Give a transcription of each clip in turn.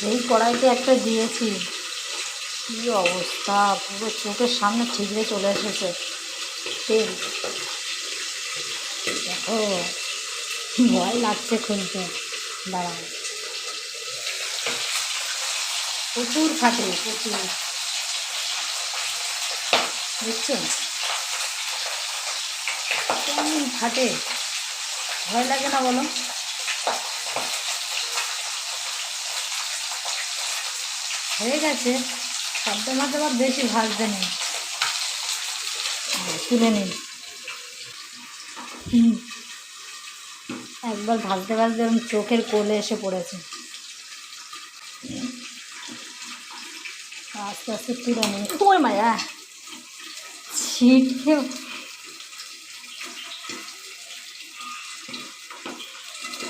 যেই কড়াইতে একটা দিয়েছি, কী অবস্থা? পুরো চোখের সামনে ঠিকরে চলে এসেছে। তেল। দেখো, ভয় লাগছে খুলতে দাঁড়াও। প্রচুর ফাটে প্রচুর। বুঝছ কেমন ফাটে ভয় লাগে না বলো? হয়ে গেছে শব্দ মাছ আবার বেশি ভাজতে নেই তুলে নিন। একবার ভাজতে ভাজতে এরকম চোখের কোলে এসে পড়েছে। আস্তে আস্তে তুলে নিন ওই মায়া, ছিটকে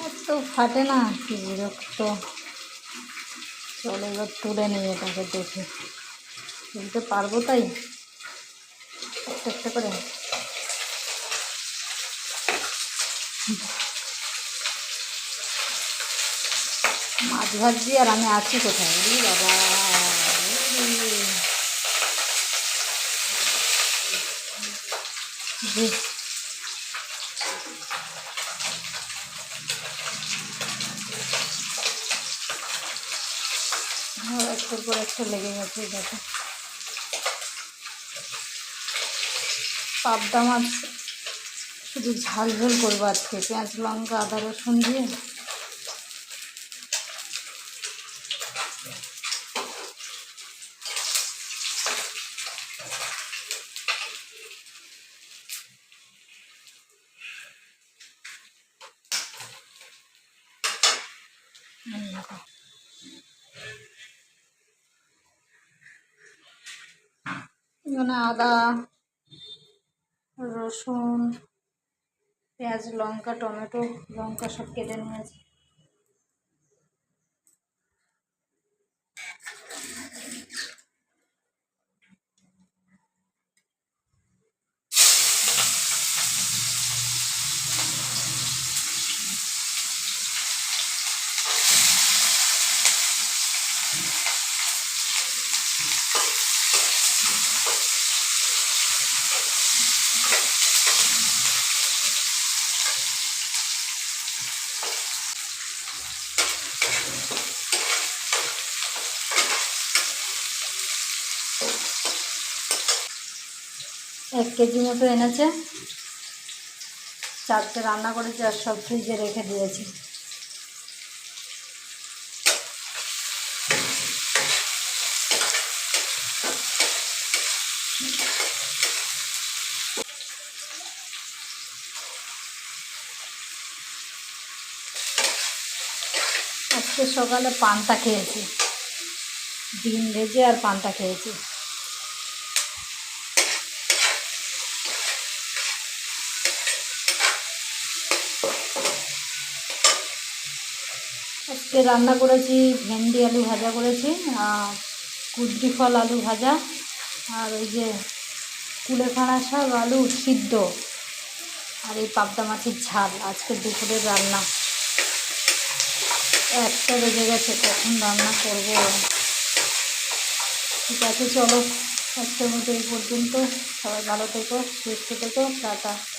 এত ফাটে না বিরক্ত। চলো এবার তুলে নিই এটাকে দেখে। তুলতে পারব তাই? একটা একটা করে। মাছ ভাজছি আর আমি আছি কোথায়? বাবা জি। একটার পর একটা লেগে গেছে দেখো। পাবদা মাছ শুধু ঝাল ঝোল করব আজকে, পেঁয়াজ, লঙ্কা, আদা, রসুন দিয়ে। এখানে আদা রসুন পেঁয়াজ লঙ্কা টমেটো লঙ্কা সব কেটে নিয়েছি। এক কেজি মতো এনেছে। চারটে রান্না করেছি আর সব ফ্রিজে রেখে দিয়েছি। আজকে সকালে পান্তা খেয়েছি। ডিম ভেজে আর পান্তা খেয়েছি। আজকে রান্না করেছি, ভেন্ডি আলু ভাজা করেছি কুদ্রি ফল আলু ভাজা আর ওই যে কুলেখাড়া শাক আলু সিদ্ধ আর এই পাবদা মাছের ঝাল। আজকে দুপুরের রান্না। একটা বেজে গেছে কখন রান্না করব। ঠিক আছে, চলো, আজকের মধ্যে এই পর্যন্ত। সবাই ভালো থেকো, সুস্থ থেকো, টাটা।